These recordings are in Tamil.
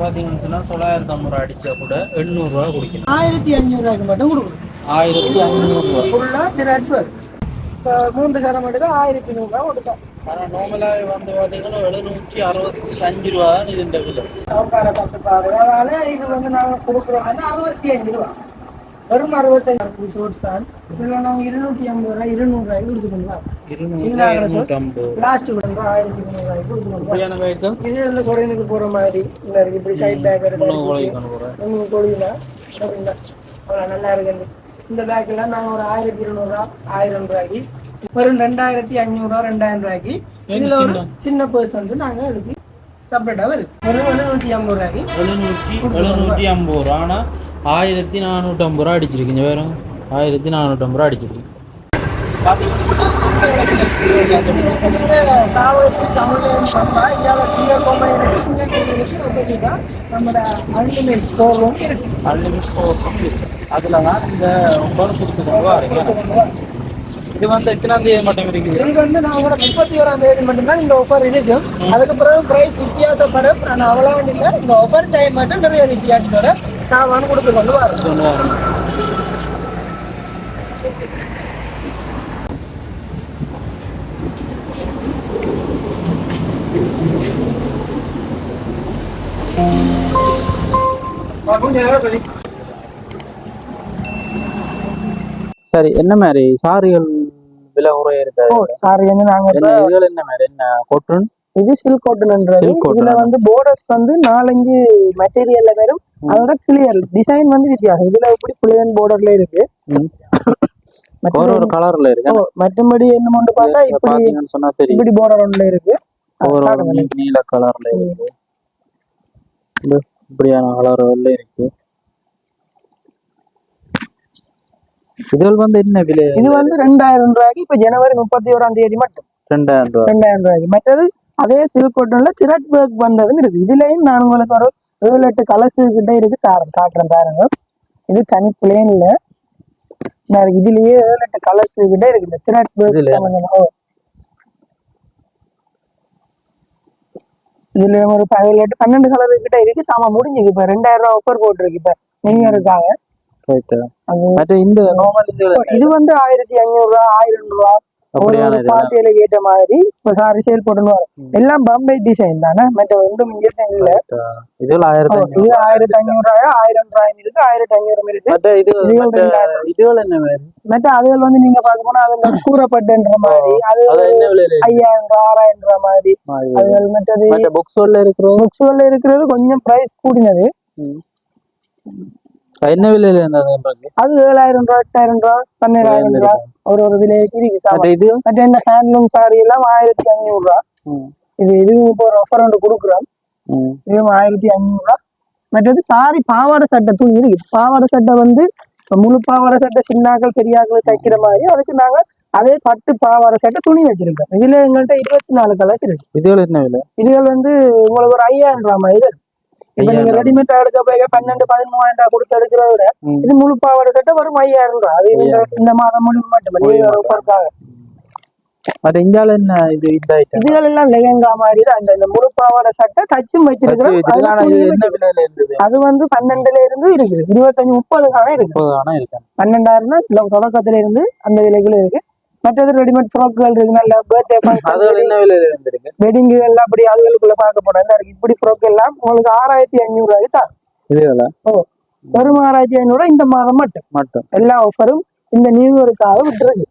பார்த்தீங்கன்னு தொள்ளாயிரத்தி ரூபா அடித்தா கூட எண்ணூறுரூவா குடிக்கணும் ஆயிரத்தி அஞ்சூறுரூவாய்க்கு மட்டும் கொடுக்கும் ஆயிரத்தி ஐநூறுரூவா. ஃபுல்லாக திராட் பேர் இப்போ மூன்று சரம் மட்டும் ஆயிரத்தி நூறுரூவா கொடுத்தோம். ஆனால் நார்மலாக வந்து பார்த்தீங்கன்னா எழுநூற்றி அறுபத்தி அஞ்சு ரூபா தான் இது இந்த விலை. சாம்பார தட்டுப்பாடு அதனால இது வந்து நாங்கள் கொடுக்குறோம் அறுபத்தி அஞ்சு ரூபா. வெறும் அறுபத்தஞ்சு சோர்ஸ் தான். இதில் நாங்கள் இருநூற்றி ஐம்பது ரூபா இருநூறுவாய்க்கு கொடுத்துக்கணும் இருநூறு இருநூற்றி ஐம்பது பிளாஸ்டிக் விடுங்க ஆயிரத்தி முந்நூறுவாய்க்கு வெஹிக்கிள் இது இந்த குறைனுக்கு போகிற மாதிரி. இல்லை இருக்கு இப்படி சைட் பேக் நீங்கள் கொடுங்க. அப்படின்னா அவ்வளோ நல்லா இருக்குது. இந்த பேக்கெல்லாம் நாங்கள் ஒரு ஆயிரத்தி இருநூறுவா ஆயிரம் ரூபாய்க்கு வெறும் ரெண்டாயிரத்தி அஞ்சூறுரூவா ரெண்டாயிரம் ரூபாய்க்கு இதில் ஒரு சின்ன? பர்ஸ் வந்து நாங்கள் எடுத்து செப்பரேட்டாக வருது. வெறும் எழுநூற்றி ஐம்பது ரூபாய்க்கு எழுநூற்றி எழுநூற்றி ஐம்பது ரூபா. ஆனால் ஆயிரத்தி நானூற்றம்பது ரூபா அடிச்சிருக்கீங்க வேற ஆயிரத்தி நானூற்றம்பது ரூபா அடிச்சிருக்கீங்க இருக்கு இருக்கு இருக்கு அதில் தான் இந்த ஒன்பது இது வந்து எத்தனாம் தேதி மட்டும் இருக்குது? இது வந்து நான் கூட முப்பத்தி ஓராம் தேதி மட்டும்தான் இந்த ஆஃபர் இருக்கும் அதுக்கு பிறகு பிரைஸ் வித்தியாசப்படும். ஆனால் அவ்வளோ இல்லை. இந்த ஆஃபர் டைம் மட்டும் நிறைய வித்தியாசத்தோட சாமான் வரோம் சொல்லுவாங்க சரி என்ன மாதிரி? சாரிகள் விலை குறைய இருக்காது. சாரி வந்து நாங்கள் என்ன இதுகள் என்ன மாதிரி? என்ன கொட்டுன் இது சில்க் காட்டன்ன்றது Silk cotton. இதுல வந்து போர்டர்ஸ் வந்து நாலஞ்சு மெட்டீரியல்ல வரும். அதோட கிளியர் டிசைன் வந்து வித்தியாசம். இதுல எப்படி பிளேன் போர்டர்ல இருக்கு? ஒரு கலர்ல இருக்கு. மற்றபடி என்ன பார்த்தா இப்படி சொன்னா தெரியும். இப்படி போர்டர் ஒன்றுல இருக்கு. நீல கலர்ல இருக்கு. இப்படியான கலர்ல இருக்கு. இதுகள் வந்து என்ன விலை? இது வந்து ரெண்டாயிரம் ரூபாய்க்கு இப்ப ஜனவரி முப்பத்தி ஓராம் தேதி மட்டும். ரெண்டாயிரம் ரூபாய். ரெண்டாயிரம் ரூபாய்க்கு. மற்றது அதே சில்க் காட்டன்ல திரட் ஒர்க் வந்ததும் இருக்கு. இதுலயும் நான் உங்களுக்கு ஒரு ஏழு எட்டு கலர்ஸ் கிட்ட இருக்கு. காட்டுறேன் பாருங்க. இது தனி பிளேன்ல இதுலயே ஏழு எட்டு கலர்ஸ் கிட்ட இருக்கு. இந்த திரட் இதுல? ஒரு பதினெட்டு பன்னெண்டு கலர் கிட்ட இருக்கு. சாமா முடிஞ்சுக்கு இப்ப. ரெண்டாயிரம் ரூபாய் ஆஃபர் போட்டிருக்கு இப்ப. நீங்க இருக்காங்க. இது வந்து ஆயிரத்தி அஞ்சூறு ரூபா ஆயிரம் ரூபா. பார்ட்டியில ஏற்ற மாதிரி சாரி சேல் போட்டுன்னு வரும் எல்லாம் பாம்பே டிசைன் தானே? மற்ற ஒன்றும் இங்கே இல்ல. இதுல ஆயிரத்தி இது ஆயிரத்தி அஞ்சூறு ரூபாய் ஆயிரம் ரூபாயும் இருக்கு ஆயிரத்தி அஞ்சூறும் இருக்கு இது இது மற்ற ரெண்டாயிரம். இதுகள் என்ன மற்ற அதுகள் வந்து நீங்க போனா அதுல கூறப்பட்டுன்ற மாதிரி அது? ஐயாயிரம் ரூபாய் ஆறாயிரம் ரூபாய் மாதிரி. இருக்கிறது? கொஞ்சம் பிரைஸ் கூடினது. என்ன விலையில இருந்தது அது ஏழாயிரம் ரூபாய் எட்டாயிரம் ரூபாய் பன்னெண்டாயிரம் ரூபாய் ஒரு ஒரு விலைக்கு இருக்கு. மற்ற இது? மற்ற இந்த ஹேண்ட்லூம் சாரி எல்லாம் ஆயிரத்தி அஞ்சூறு ரூபாய் ம். இது இதுவும் இப்போ ஒரு ஆஃபர் ஒன்று கொடுக்குறோம். இதுவும் ஆயிரத்தி அஞ்சூறுரூவா மற்றது சாரி பாவாடை சட்டை துணி. இருக்கு பாவாடை சட்டை வந்து முழு பாவாடை சட்டை சின்னாக்கள் பெரியாக்கள் தைக்கிற மாதிரி அதுக்கு நாங்க அதே பட்டு பாவாடை சட்டை துணி வச்சிருக்கோம். இதுல எங்கள்கிட்ட இருபத்தி நாலு கலர்ஸ் இருக்கு. இதுகள் என்ன விலை? இதுகள் வந்து உங்களுக்கு ஒரு ஐயாயிரம் ரூபாய் மாதிரி. இப்ப நீங்க ரெடிமேட் எடுக்க போய் பன்னெண்டு பதிமூவாயிரம் ரூபாய் கொடுத்து எடுக்கிறத விட. இது முழு பாவாடை சட்டை வரும் ஐயாயிரம் ரூபாய். அது இந்த மாதம் முடிவு மட்டும். மற்ற இந்தியால என்ன இது இந்த ஐட்டம் இதுகள் எல்லாம் லெஹங்கா மாதிரி தான். இந்த இந்த முழு பாவாடை சட்டை தச்சும் வச்சிருக்கிறோம். அது வந்து பன்னெண்டுல இருந்து இருக்குது. இருபத்தஞ்சு முப்பது காணம் இருக்கு. பன்னெண்டாயிரம் தொடக்கத்துல இருந்து அந்த விலைக்குள்ள இருக்கு. மற்றது ரெடிமேட் ஃப்ராக்குகள் இருக்கு நல்ல பர்த்டே அதுகள் என்ன விலையில இருந்திருக்கு வெட்டிங் எல்லாம் அப்படி அதுகளுக்குள்ள பார்க்க போனா இருக்கு? இப்படி ஃப்ராக் எல்லாம் உங்களுக்கு ஆறாயிரத்தி ஐநூறு ரூபாய்க்கு தான் இதுகள ஓ வெறும் ஆறாயிரத்தி ஐநூறு இந்த மாதம் மட்டும். மட்டும். எல்லா ஆஃபரும் இந்த நியூ இயருக்காக விட்டுருக்கு.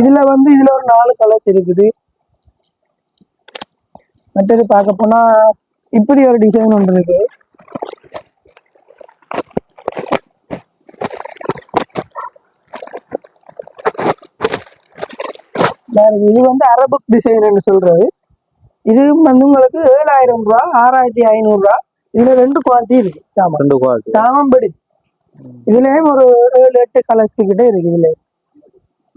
இதுல வந்து இதுல ஒரு நாலு கலர்ஸ் இருக்குது. மற்றது பார்க்க போனா இப்படி ஒரு டிசைன் ஒன்று இருக்கு. பாருங்க, இது வந்து அரபிக் டிசைன் சொல்றது இது வந்து உங்களுக்கு ஏழாயிரம் ரூபா ஆறாயிரத்தி ஐநூறு ரூபா. இதுல ரெண்டு குவாலிட்டி இருக்கு சாமான். ரெண்டு குவாலிட்டி சாமம்படி. இதுலயும் ஒரு ஏழு எட்டு கலர்ஸ் கிட்ட இருக்கு இதுல.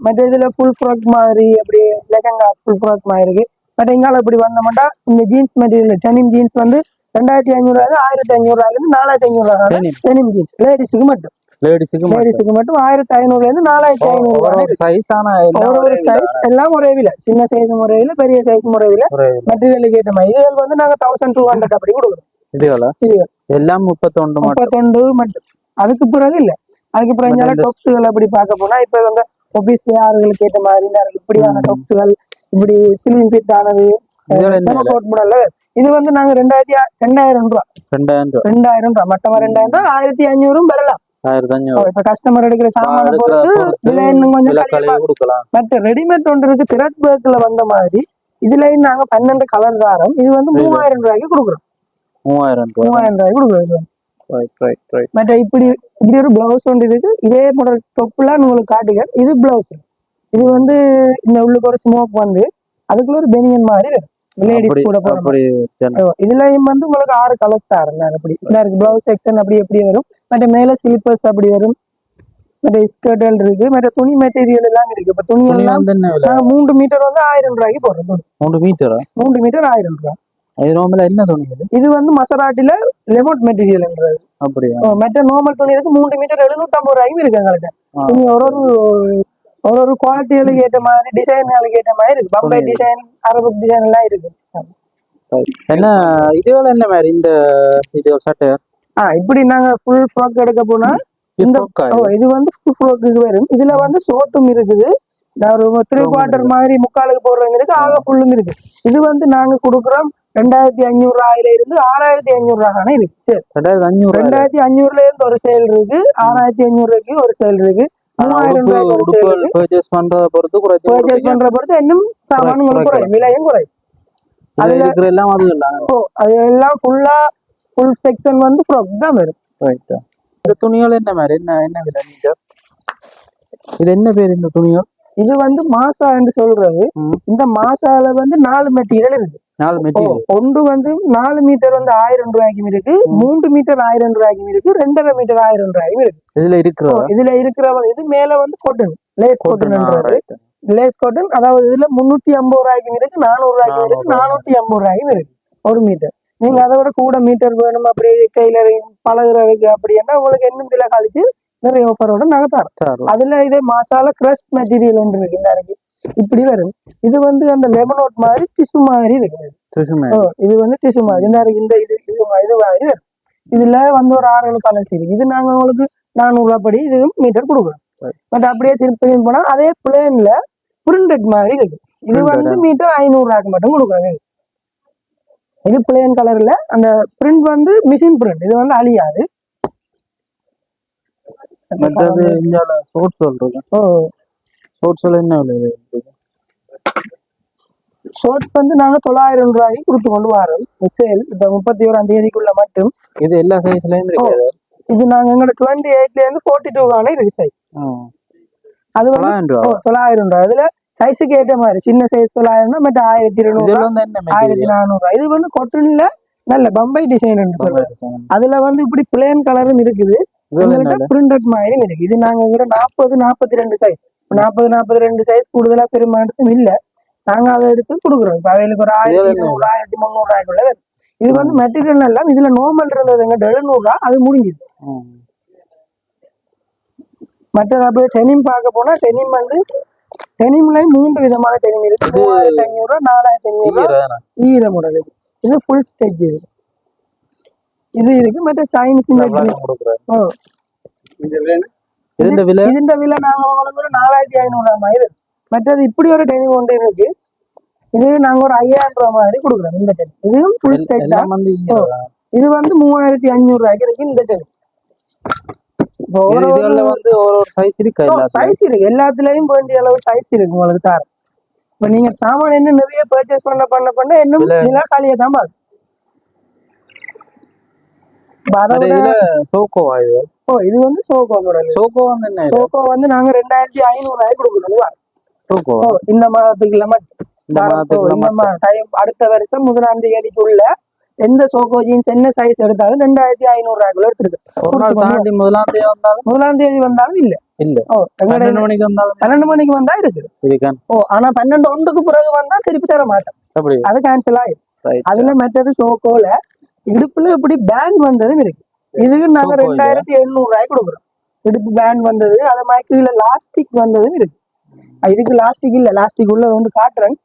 மற்ற இதுல ஃபுல் ஃப்ராக் மாதிரி அப்படி லெஹங்கா ஃபுல் ஃப்ராக் மாதிரி இருக்கு. பட் எங்கால இப்படி வந்தோம்னா இந்த ஜீன்ஸ் மெட்டீரியல் டெனிம் ஜீன்ஸ் வந்து ரெண்டாயிரத்தி ஐநூறு ஆயிரத்தி ஐநூறு ஆகுது நாலாயிரத்தி ஐநூறு ஆகுது Denim. டெனிம் ஜீன்ஸ் லேடிஸுக்கு மட்டும். லேடிஸுக்கு லேடிஸுக்கு மட்டும் ஆயிரத்தி ஐநூறுல இருந்து நாலாயிரத்தி ஐநூறு ஒரு ஒரு சைஸ் ஆனா எல்லாம் ஒரு சைஸ் எல்லாம் விலை. சின்ன சைஸ் விலை பெரிய சைஸ் விலை. மெட்டீரியலுக்கு ஏற்ற மாதிரி. இதுகள் வந்து நாங்க தௌசண்ட் டூ ஹண்ட்ரட் அப்படி கொடுக்குறோம். இதுகளா எல்லாம் முப்பத்தொண்டு முப்பத்தொண்டு மட்டும். அதுக்கு பிறகு இல்ல. அதுக்கு பிறகு டொப்ஸுகள் அப்படி பார்க்க போனா இப்ப வந்து ஒபிஸ் ஆறுகளுக்கு ஏற்ற மாதிரி இப்படியான டொப்ஸுகள் இப்படி சிலிம் ஃபிட் ஆனது இது வந்து நாங்க ரெண்டாயிரத்தி ரெண்டாயிரம் ரூபா ரெண்டாயிரம் ரூபாய். ரெண்டாயிரம் ரூபா மட்டமா ரெண்டாயிரம் ரூபா ஆயிரத்தி அஞ்சூறும் பெறலாம் ஆயிரத்தி இப்ப கஸ்டமர் எடுக்கிற சாமான பொறுத்து விலை இன்னும் கொஞ்சம் கொடுக்கலாம். பட் ரெடிமேட் ஒன்று இருக்கு திரட் வந்த மாதிரி இதுலயும் நாங்க பன்னெண்டு கலர் தாரம். இது வந்து மூவாயிரம் ரூபாய்க்கு கொடுக்குறோம். மூவாயிரம் மூவாயிரம் ரூபாய்க்கு கொடுக்குறோம் இது வந்து. ரைட் ரைட் ரைட் மற்ற இப்படி இப்படி ஒரு பிளவுஸ் ஒன்று இருக்கு இதே மாடல் தொப்புலாம் உங்களுக்கு காட்டுங்க இது பிளவுஸ் இது வந்து இந்த உள்ளுக்கு ஒரு ஸ்மோக் வந்து அதுக்குள்ள ஒரு பெனியன் மாதிரி லேடிஸ் கூட போற அப்படி ஜன- ஓ, இதுலயும் வந்து உங்களுக்கு ஆறு கலர்ஸ் தரேன் அப்படி. இதா இருக்கு. பிளவுஸ் செக்ஷன் அப்படி எப்படி வரும்? மற்ற மேல ஸ்லிப்பர்ஸ் அப்படி வரும். மற்ற ஸ்கர்ட்கள் இருக்கு. மற்ற துணி மெட்டீரியல் எல்லாம் இருக்கு. இப்ப துணி எல்லாம் மூன்று மீட்டர் வந்து ஆயிரம் ரூபாய்க்கு போடுறோம் துணி. மூணு மீட்டரா மூன்று மீட்டர் ஆயிரம் ரூபாய். என்ன துணி இது? வந்து மசராட்டில லெமோட் மெட்டீரியல்ன்றது அப்படியா? மற்ற நார்மல் துணி இருக்கு மூன்று மீட்டர் எழுநூத்தம்பது ரூபாய்க்கும் இருக்கு எங்கள்கிட்ட ஒரு ஒரு ஒரு ஒரு குவாலிட்டிகளுக்கு ஏற்ற மாதிரி டிசைன்களுக்கு ஏற்ற மாதிரி இருக்கு. பம்பை. டிசைன் அரபு டிசைன் எல்லாம் இருக்கு. என்ன இதுவரை என்ன மாதிரி இந்த இது சட்டை ஆ இப்படி நாங்க ஃபுல் ஃப்ராக் எடுக்க போனா இந்த இது வந்து ஃபுல் ஃப்ராக்கு வரும். இதுல வந்து ஷோட்டும் இருக்குது. ஒரு த்ரீ குவார்டர் மாதிரி முக்காலுக்கு போடுறவங்க இருக்கு. ஆக ஃபுல்லும் இருக்கு. இது வந்து நாங்க கொடுக்குறோம் ரெண்டாயிரத்தி அஞ்சூறு ரூபாயில இருந்து ஆறாயிரத்தி அஞ்சூறு ரூபாய் இருக்கு சரி. ரெண்டாயிரத்தி அஞ்சூறு ரெண்டாயிரத்தி அஞ்சூறுல இருந்து ஒரு சேல் இருக்கு. ஆறாயிரத்தி அஞ்சூறுக்கு ஒரு சேல் இருக்கு. மூவாயிரம் உடுப்புகள் இருக்கு பர்ச்சேஸ் பண்றத பொறுத்து குறைச்சி பர்ச்சேஸ் கொடுப்பீங்க. பண்ற பொறுத்து இன்னும் சாமான் குறை- குறையும் விலையும் குறையும். அதுல- இருக்கிற எல்லாம் அது ஓ அது எல்லாம் ஃபுல்லா ஃபுல் செக்ஷன் வந்து ஃப்ராக் தான் வரும். ரைட் இந்த துணிகள் என்ன மாதிரி? என்ன என்ன விலை மீட்டர்? இது என்ன பேர் இந்த துணிகள் இது வந்து மாசா என்று சொல்றது. இந்த மாசால வந்து நாலு மெட்டீரியல் இருக்கு. நாலு ஓ, மெட்டீரியல் ஒன்று வந்து நாலு மீட்டர் வந்து ஆயிரம் ரூபாய்க்கும் இருக்கு மூன்று மீட்டர் ஆயிரம் ரூபாய்க்கும் இருக்கு ரெண்டரை மீட்டர் ஆயிரம் ரூபாய்க்கும் இருக்கு. இதுல ஓ, இருக்கிறதா இதுல இருக்கிற இது மேல வந்து கொட்டன் லேஸ் கொட்டன்ன்றது லேஸ் காட்டன் அதாவது இதுல முன்னூத்தி ஐம்பது ரூபாய்க்கும் இருக்கு நானூறு ரூபாய்க்கும் இருக்கு நானூத்தி ஐம்பது ரூபாய்க்கும் இருக்கு. ஒரு மீட்டர் நீங்க அதை விட கூட மீட்டர் வேணும் அப்படி கையில பழகுறதுக்கு அப்படின்னா உங்களுக்கு இன்னும் விலை கழிச்சு நிறைய ஆஃபரோட நாங்க தரோம் அதுல இதே மாசால கிரஷ் மெட்டீரியல் ஒன்று இருக்கு இந்த இப்படி வரும். இது வந்து அந்த லெமனோட் மாதிரி டிஷ்யூ மாதிரி இருக்கு சுசுமே ஓ, இது வந்து டிஷ்யூ மாதிரி. இந்த இது இது இது மாதிரி வரும். இதுல வந்து ஒரு ஆறு ஏழு கலர்ஸ் இருக்கு இது நாங்க உங்களுக்கு நானூறு ரூபாய் படி இது மீட்டர் கொடுக்குறோம். பட் அப்படியே திருப்பி போனா அதே பிளேன்ல பிரிண்டட் மாதிரி இருக்கு இது வந்து மீட்டர் ஐநூறு ரூபாய்க்கு மட்டும் கொடுக்குறாங்க. இது. பிளேன் கலர்ல அந்த பிரிண்ட் வந்து மிஷின் பிரிண்ட் இது வந்து அழியாது. மற்றது சொல்றது. சொல்ல என்ன விலை வந்து நாங்க தொள்ளாயிரம் ரூபாய்க்கு கொடுத்து கொண்டு வரோம். சேல் இப்ப முப்பத்தி ஓராம் தேதிக்குள்ள மட்டும். இது எல்லா சைஸ்லயும் இருக்கு. இது நாங்க எங்களோட டுவெண்ட்டி எயிட்ல இருந்து ஃபோர்ட்டி டூ கான இருக்கு சைஸ். அது வந்து தொள்ளாயிரம் ரூபாய் அதுல சைஸுக்கு ஏற்ற மாதிரி. சின்ன சைஸ் தொள்ளாயிரம் மற்ற ஆயிரத்தி இருநூறு ஆயிரத்தி நானூறு இது வந்து கொட்டன்ல நல்ல பம்பை டிசைன் அதுல வந்து இப்படி பிளேன் கலரும் இருக்குது. பிரிண்டட் மாதிரி இருக்கு. இது நாங்க நாற்பது நாற்பத்தி ரெண்டு சைஸ் நாற்பது நாற்பத்தி ரெண்டு சைஸ் கூடுதலா பெருமாட்டத்தும் இல்ல. நாங்க அதை எடுத்து கொடுக்குறோம். இப்ப அவைகளுக்கு ஒரு ஆயிரத்தி இருநூறு ஆயிரத்தி முந்நூறு ரூபாய்க்குள்ள வரும். இது வந்து மெட்டீரியல் எல்லாம் இதுல நார்மல் இருந்ததுங்க எழுநூறு ரூபா அது முடிஞ்சுது. மற்றது அப்படியே டெனிம் பார்க்க போனா டெனிம் வந்து டெனிம்ல மூன்று விதமான டெனிம் இருக்கு. மூவாயிரத்தி ஐநூறு நாலாயிரத்தி ஐநூறு ரூபா ஈர முடல் இது ஃபுல் ஸ்டெச் இது. இது இருக்கு. மற்ற சைனீஸ் ഇതിന്റെ വില ഇതിന്റെ വില நாங்க உங்களுக்கு ஒரு நாலாயிரத்தி ஐநூறு ரூபாய் மாதிரி வரும். மற்றது இப்படி ஒரு டெனிம் ஒன்று இருக்கு இது நாங்க ஒரு ஐயாயிரம் ரூபாய் மாதிரி கொடுக்குறோம் இந்த டெனிம் இதுவும் ஃபுல் ஸ்டெச் தான் എല്ലാം വന്ന് ഈ இது வந்து மூவாயிரத்தி அஞ்சூறு ரூபாய்க்கு இருக்கு இந்த டெனிம் இப்போ ഇത് ஒரு ഇതെല്ലാം വന്ന് ഓരോ സൈസ് ഇരിക്കും എല്ലാത്തിലും சைஸ் இருக்கு எல்லாத்துலயும் வேண்டிய அளவு சைஸ் இருக்கு உங்களுக்கு தாரம் இப்ப நீங்க சாமான் என்ன நிறைய பர்ச்சேஸ் பண்ண பண்ண பண்ண இன்னும் விலை- விலை காலியா தான் பாது சோகோவா இது வந்து சோகோ மாடல் சோகோ வந்து சோகோ வந்து நாங்க ரெண்டாயிரத்தி ஐநூறு கொடுக்குறோம் சோகோ இந்த மாதத்துக்கு இல்லாம அடுத்த வருஷம் முதலாம் தேதிக்கு உள்ள எந்த சோகோ ஜீன்ஸ் என்ன சைஸ் எடுத்தாலும் ரெண்டாயிரத்தி ஐநூறு ரூபாய்க்குள்ள எடுத்துருக்கு. முதலாம் தேதி வந்தாலும்? முதலாம் தேதி வந்தாலும் இல்ல. இல்ல. பன்னெண்டு மணிக்கு வந்தாலும் பன்னெண்டு மணிக்கு வந்தா இருக்கு ஓ ஆனா பன்னெண்டு ஒன்றுக்கு பிறகு வந்தா திருப்பி தர மாட்டேன் அது கேன்சல் ஆயிடும் அதுல மற்றது சோகோல இடுப்புல இப்படி பேண்ட் வந்ததும் இருக்கு. இதுக்கு நாங்க? ரெண்டாயிரத்தி எழுநூறு ரூபாய் கொடுக்குறோம். இடுப்பு பேண்ட் வந்தது அதே மாதிரி கீழே லாஸ்டிக் வந்ததும் இருக்கு. இதுக்கு லாஸ்டிக் இல்ல லாஸ்டிக் உள்ள வந்து காட்டுறேன்.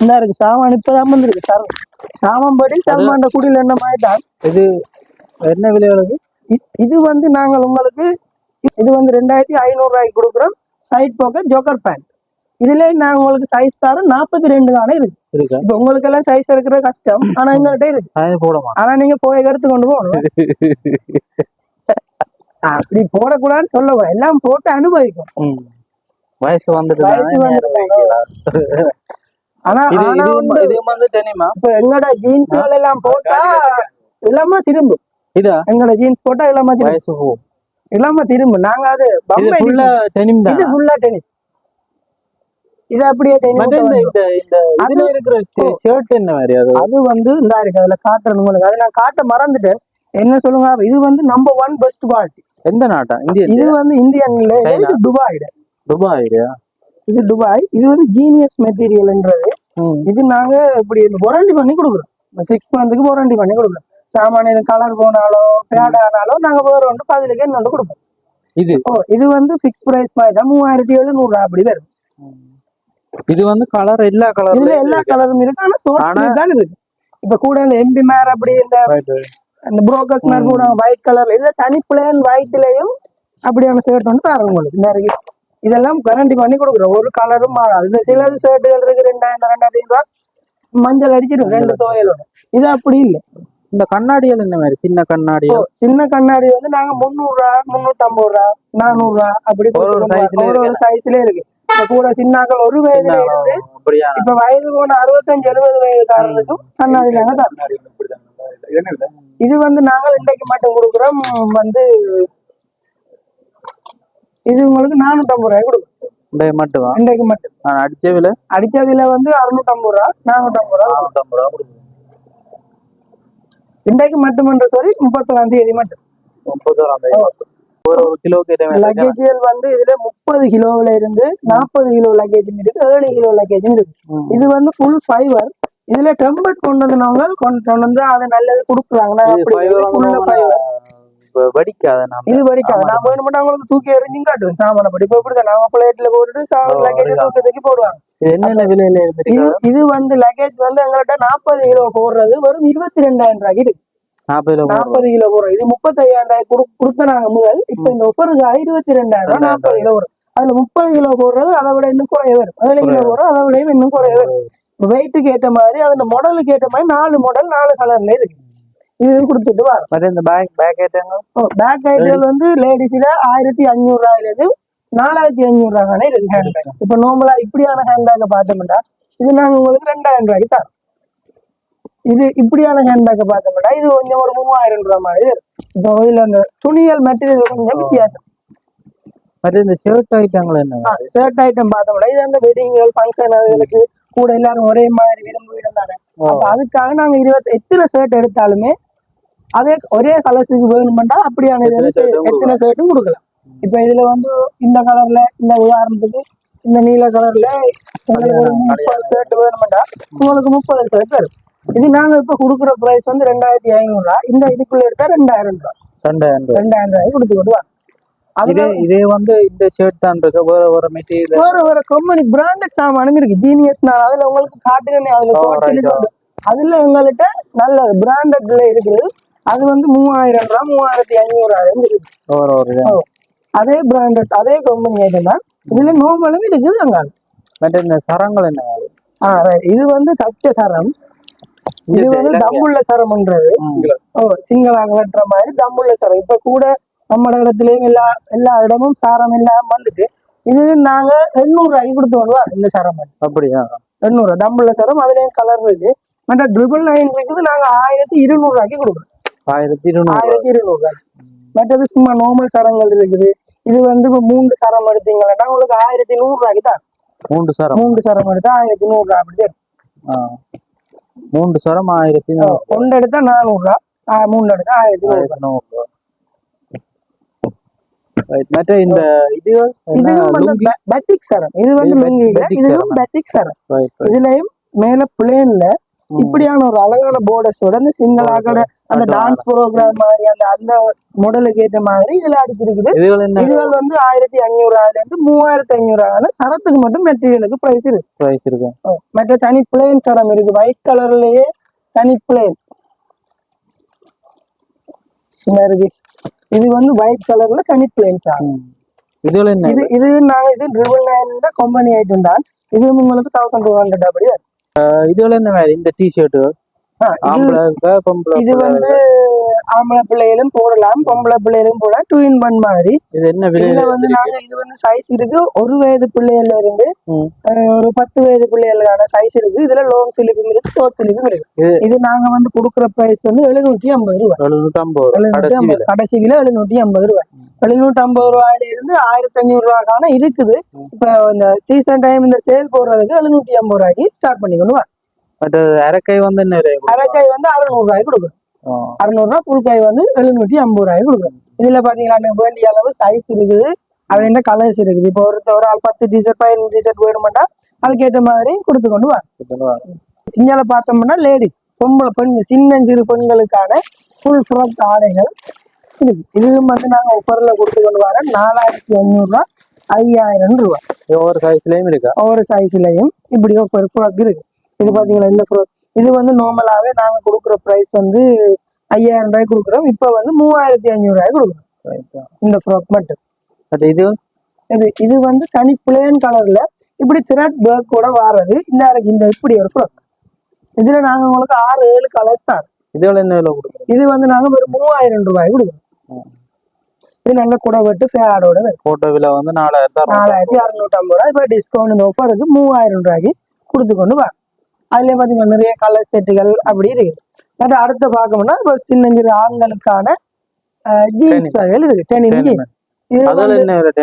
இந்த இருக்கு சாமான் இப்பதான் வந்திருக்கு சார். சாமான் படி சல்மாண்ட குடியில் என்ன மாதிரி தான்? இது என்ன விலை இ- இது வந்து நாங்கள் உங்களுக்கு இது வந்து ரெண்டாயிரத்தி ஐநூறு ரூபாய்க்கு கொடுக்குறோம். சைட் பாக்கெட் ஜோக்கர் பேண்ட் இதுல நாங்க உங்களுக்கு சைஸ் தரோம் நாற்பத்தி ரெண்டு தானே இருக்கு? இப்ப உங்களுக்கு எல்லாம் சைஸ் எடுக்கிற கஷ்டம். ஆனா எங்ககிட்ட இருக்கு. நான் ஆனா நீங்க போய் எடுத்து கொண்டு போகணும் அப்படி போடக்கூடாதுன்னு சொல்ல. எல்லாம் போட்டு அனுபவிக்கும். வயசு வந்துட்டு வயசு வந்துட்டு ஆனா ஆனா வந்து டெனிமா இப்ப எங்கட ஜீன்ஸ்கள் எல்லாம் போட்டா இல்லாம திரும்பும். இதா? எங்கட ஜீன்ஸ் போட்டா இல்லாம வயசு இல்லாம திரும்பும். நாங்க அது இது ஃபுல்லா டெனிம். தான்? இது ஃபுல்லா டெனிஸ் இது அப்படியே இதுல இருக்கிற ஷர்ட் என்ன மாதிரி? அது வந்து இந்த இருக்கு அதுல காட்டுறேன் உங்களுக்கு. அதை நான் காட்ட மறந்துட்டேன். என்ன சொல்லுங்க? இது வந்து நம்பர் ஒன் பெஸ்ட் குவாலிட்டி எந்த நாட்டா? இந்திய இது வந்து இந்தியன்ல. இது துபாயில. துபாய் இது துபாய். இது வந்து ஜீனியஸ் மெட்டீரியல்ன்றது இது நாங்க இப்படி வாரண்டி பண்ணி கொடுக்குறோம். சிக்ஸ் மந்த்துக்கு வாரண்டி பண்ணி கொடுக்குறோம். சாமானிய கலர் போனாலோ பேட் ஆனாலோ நாங்க வேற ஒன்று பதிலுக்கு இன்னொன்று கொடுப்போம். இது? ஓ இது வந்து ஃபிக்ஸ் பிரைஸ் மாதிரி தான். மூவாயிரத்தி எழுநூறு அப்படி வரும். இது வந்து கலர் எல்லா கலர்ல இதுல எல்லா கலரும் இருக்கு. ஆனா சோர்ஸ் தான் இருக்கு. இப்ப கூட இந்த எம்பி மேர் அப்படி இந்த அந்த புரோக்கர்ஸ் மாதிரி கூட ஒயிட் கலர்ல இதுல தனி பிளேன் ஒயிட்லயும் அப்படியான ஷர்ட் வந்து தரோம் உங்களுக்கு. நிறைய இதெல்லாம் கரண்டி பண்ணி கொடுக்குறோம். ஒரு கலரும் மாறாது. இந்த சிலது ஷர்ட்டுகள் இருக்கு. ரெண்டாயிரம் ரெண்டாயிரத்தி ரூபா மஞ்சள் அடிச்சிடும் ரெண்டு துவையலோட. இது அப்படி இல்லை. இந்த கண்ணாடிகள் என்ன மாதிரி? சின்ன கண்ணாடிகள் சின்ன கண்ணாடி வந்து நாங்க முந்நூறு ரூபா முந்நூத்தி ஐம்பது ரூபா நானூறு ரூபா அப்படி ஒரு சைஸ்ல இருக்கு. கூட சின்னாக்கள் ஒரு வயதுல இருந்து இப்ப வயது போன அறுபத்தஞ்சு எழுபது வயதுக்காரனுக்கும் கண்ணாடி நாங்க தரோம் இது வந்து நாங்கள் இன்றைக்கு மட்டும் கொடுக்குறோம். வந்து இது உங்களுக்கு நானூற்றம்பது ரூபாய் கொடுக்கும் மட்டுமா? இன்றைக்கு மட்டும். நான் அடிச்ச விலை? அடிச்ச விலை வந்து அறுநூற்றம்பது ரூபா நானூற்றம்பது ரூபா. நானூத்தம்பது ரூபா கொடுக்கும் இன்றைக்கு மட்டும்ன்ற சொல்லி முப்பத்தொன்னாம் தேதி மட்டும். முப்பது ரூபா அந்த ஒரு ஒரு கிலோ கேட்ட லக்கேஜ்கள் வந்து இதுல முப்பது கிலோவுல இருந்து நாற்பது கிலோ லக்கேஜ் இருக்கு ஏழு கிலோ லக்கேஜ் இருக்கு. இது வந்து ஃபுல் ஃபைபர் இதுல டெம்பர்ட் கொண்டு வந்தவங்க கொண்டு வந்து அதை நல்லது கொடுக்குறாங்க. வடிக்காத நாம. இது வரைக்கும் நான் வேணுமெண்டா அவங்களுக்கு தூக்கி எறிஞ்சும் காட்டுவேன் சாமான படி இப்ப இப்படிதான். நாங்க பிளேட்ல போட்டுட்டு சாமான லக்கேஜ் தூக்கி போடுவாங்க. என்னென்ன விலையில இது வந்து லக்கேஜ் வந்து எங்கள்கிட்ட நாற்பது கிலோ போடுறது வெறும் இருபத்தி ரெண்டாயிரம் ரூபாய்க்கு இருக்கு. நாற்பது கிலோ நாற்பது கிலோ போடுறோம். இது முப்பத்தையாயிரம் ரூபாய் கொடு கொடுத்த நாங்க முதல். இப்ப இந்த ஒவ்வொருக்காக இருபத்தி ரெண்டாயிரம் ரூபாய் நாற்பது கிலோ வரும். அதுல முப்பது கிலோ போடுறது அதை விட இன்னும் குறைய வரும். ஏழு கிலோ போடுறது அதை விட இன்னும் குறைய வரும். வெயிட்டுக்கு ஏற்ற மாதிரி அந்த மாடலுக்கு ஏற்ற மாதிரி நாலு மாடல் நாலு கலர்ல இருக்கு. இது கொடுத்துட்டு வரோம் மற்ற இந்த பேக் பேக் ஐட்டங்க பேக் ஐட்டல் வந்து லேடிஸ்ல ஆயிரத்தி அஞ்சூறு ரூபாயில இருந்து நாலாயிரத்தி அஞ்சூறு ரூபாய் இருக்கு. ஹேண்ட் பேக் இப்ப நார்மலா இப்படியான ஹேண்ட் பேக்கை பார்த்தோம்னா இது நாங்க உங்களுக்கு ரெண்டாயிரம் ரூபாய்க்கு தரோம். இது இப்படியான ஹேண்ட் பேக்கை பார்த்தோம்னா இது கொஞ்சம் ஒரு மூவாயிரம் ரூபாய் மாதிரி. இப்போ இதுல அந்த துணியல் மெட்டீரியல் கொஞ்சம் வித்தியாசம். மற்ற இந்த ஷர்ட் ஐட்டங்கள் என்ன? ஷர்ட் ஐட்டம் பார்த்தோம்னா இது அந்த வெட்டிங்கள் ஃபங்க்ஷன் அதுகளுக்கு கூட எல்லாரும் ஒரே மாதிரி விரும்பு அப்ப அதுக்காக நாங்க இருபத்தி எத்தனை ஷர்ட் எடுத்தாலுமே அதே ஒரே கலர்ஸுக்கு வேணுமெண்டா அப்படியான இது எத்தனை ஷர்ட்டும் கொடுக்கலாம். இப்ப இதுல வந்து இந்த கலர்ல இந்த உதாரணத்துக்கு இந்த நீல கலர்ல உங்களுக்கு ஒரு முப்பது ஷர்ட் வேணுமெண்டா உங்களுக்கு முப்பது ஷர்ட் வரும். இது நாங்க இப்ப கொடுக்குற பிரைஸ் வந்து ரெண்டாயிரத்தி ஐநூறு. ரூபா இந்த இதுக்குள்ள எடுத்தா ரெண்டாயிரம் ரூபாய் ரெண்டாயிரம் ரூபாய் ரெண்டாயிரம் ரூபாய் கொடுத்து விடுவாங்க இதே இதே வந்து இந்த ஷர்ட் தான் இருக்கு. வேற வேற மெட்டீரியல் வேற வேற கம்பெனி பிராண்டட் சாமானும் இருக்கு ஜீனியஸ் நான் அதுல உங்களுக்கு காட்டுறேனே அதுல. அதுல எங்கள்கிட்ட நல்ல பிராண்டட்ல இருக்குது. அது வந்து மூவாயிரம் ரூபாய் மூவாயிரத்தி ஐநூறு இருக்கு. வேற ஒரு. அதே பிராண்டட் அதே கம்பெனி ஐட்டம் தான். இதுல நோமலும் இருக்குது அங்க இந்த சரங்கள் என்ன. இது வந்து தச்ச சரம். இது வந்து. தம்புள்ள சரம்ன்றது. ஓ சிங்களாக வெட்டுற மாதிரி தம்புள்ள சரம். இப்ப கூட நம்ம இடத்துலயும் எல்லா எல்லா இடமும் சாரம் எல்லாம் வந்துட்டு இது நாங்க எண்ணூறு ரூபாய்க்கு கொடுத்து வருவாங்க இந்த சரம் அப்படியா? எண்ணூறு தம்புள்ள சரம் அதுலயும் கலர் இருக்கு மற்ற ட்ரிபிள் நைன் இருக்குது நாங்க ஆயிரத்தி இருநூறு ரூபாய்க்கு கொடுக்குறோம். ஆயிரத்தி இருநூறு ஆயிரத்தி இருநூறு ரூபாய். மற்றது சும்மா நார்மல் சரங்கள் இருக்குது. இது வந்து இப்ப மூன்று சரம் எடுத்தீங்கன்னா உங்களுக்கு ஆயிரத்தி நூறு ரூபாய்க்கு தான். மூன்று சரம். மூன்று சரம் எடுத்தா ஆயிரத்தி நூறு ரூபாய் அப்படி. மூன்று சரம் ஆயிரத்தி ஒன்று எடுத்தா நானூறு ரூபா ஆ, மூணு எடுத்தா ஆயிரத்தி நூறு ஆயிரத்தி நூறு ரூபாய். Right. மற்ற இந்த இது இதுவும் பெட்டிக் சரம் இது வந்து இதுவும் சரம். பெட்டிக். இதுலயும் மேல பிளேன்ல இப்படியான ஒரு அழகான போர்டர்ஸோட அந்த சிங்கிள் ஆக்கட அந்த டான்ஸ் ப்ரோக்ராம் மாதிரி அந்த அந்த மாடலுக்கு ஏற்ற மாதிரி இதுல அடிச்சிருக்குது. இதுகள் வந்து ஆயிரத்தி அஞ்சூறு ரூபாயில இருந்து மூவாயிரத்தி அஞ்சூறு ரூபாய் சரத்துக்கு மட்டும் மெட்டீரியலுக்கு பிரைஸ் இருக்கு. பிரைஸ் இருக்கு. மற்ற தனி பிளேன் சரம் இருக்கு. ஒயிட் கலர்லயே தனி பிளேன் இருக்கு? இது வந்து ஒயிட் கலர்ல தனி பிளேன் சார் ம். இதுகள் என்ன? இது இது நாங்க இது ட்ரிபிள் நைன் கம்பெனி ஐட்டம் தான். இது உங்களுக்கு தௌசண்ட் டூ ஹண்ட்ரட் அப்படி வரும். அஹ் என்ன மாதிரி? இந்த டிஷர்ட்டு இது வந்து ஆம்பளை பிள்ளைகளும் போடலாம் பொம்பளை பிள்ளைகளும் போடலாம் டூ இன் ஒன் மாதிரி. இது என்ன இதுல வந்து நாங்க இது வந்து சைஸ் இருக்கு. ஒரு வயது பிள்ளைகள்ல இருந்து ஒரு பத்து வயது பிள்ளைகளுக்கான சைஸ் இருக்கு. இதுல லோங் சிலிப்பும் இருக்கு ஷோர்ட் சிலிப்பும் இருக்கு. இது- நாங்க வந்து கொடுக்குற பிரைஸ் வந்து எழுநூத்தி ஐம்பது ரூபாய். எழுநூத்தி ஐம்பது கடைசி விலை எழுநூத்தி ஐம்பது ரூபாய். எழுநூத்தி ஐம்பது ரூபாயில இருந்து ஆயிரத்தி அஞ்சூறு ரூபாய்க்கான இருக்குது. இப்ப இந்த சீசன் டைம் இந்த சேல் போடுறதுக்கு எழுநூத்தி ஐம்பது ரூபாய்க்கு ஸ்டார்ட் பண்ணிக்கணும். பட் அரக்கை வந்து? அரைக்காய் வந்து அறுநூறு ரூபாய்க்கு கொடுக்குறோம் ஆ. அறுநூறு ரூபாய் புல் காய் வந்து எழுநூத்தி ஐம்பது ரூபாய்க்கு கொடுக்குறோம் இதுல பாத்தீங்கன்னா வேண்டிய அளவு சைஸ் இருக்குது. அது என்ன கலர்ஸ் இருக்குது? இப்போ ஒரு ஒரு ஆள் பத்து டிஷர்ட் பதினஞ்சு டிஷர்ட் வேணுமெண்டா அதுக்கேற்ற மாதிரி கொடுத்து கொண்டு வா? இந்தியாவில் பார்த்தோம்னா லேடிஸ் பொம்பளை பெண் சின்னஞ்சிறு பெண்களுக்கான ஃபுல் ஃப்ராக் ஆடைகள் இருக்கு இதுவும் வந்து நாங்கள் ஒஃபரில் கொடுத்து கொண்டு வர நாலாயிரத்தி ஐநூறுரூவா ஐயாயிரம் ரூபா ஒவ்வொரு சைஸ்லயும் இருக்கா? ஒவ்வொரு சைஸ்லையும் இப்படி ஒரு ஃப்ராக் இருக்கு. இது பார்த்தீங்களா இந்த ஃப்ராக் இது வந்து நார்மலாகவே நாங்கள் கொடுக்குற ப்ரைஸ் வந்து ஐயாயிரம் ரூபாய்க்கு கொடுக்குறோம். இப்போ வந்து மூவாயிரத்தி ஐநூறுரூவாய்க்கு கொடுக்குறோம். இந்த ஃப்ராக் மட்டும். பட் இது இது இது வந்து தனி பிளேன் கலர்ல இப்படி த்ரெட் பேக் கூட வாரது. இந்த இந்த இப்படி ஒரு ஃப்ராக் இதுல நாங்க உங்களுக்கு ஆறு ஏழு கலர்ஸ் தான். இதுகள் என்ன விலை கொடுக்குறோம் இது வந்து நாங்க ஒரு மூவாயிரம் ரூபாய் கொடுக்குறோம். இது நல்ல கூட வெட்டு ஃபேடோட போட்டோ விலை வந்து நாலாயிரத்தி நாலாயிரத்தி அறுநூத்தி ஐம்பது ரூபாய். இப்போ டிஸ்கவுண்ட் இந்த ஆஃபருக்கு மூவாயிரம் ரூபாய்க்கு கொடுத்து கொண்டு வா. அதுல பாத்தீங்கன்னா நிறைய கலர் செட்டுகள் அப்படி இருக்குது. பட் அடுத்து பார்க்கணும்னா இப்போ சின்னஞ்சிறு ஆண்களுக்கான ஜீன்ஸ் வகைகள் இருக்கு டெனிம் ஜீன்ஸ்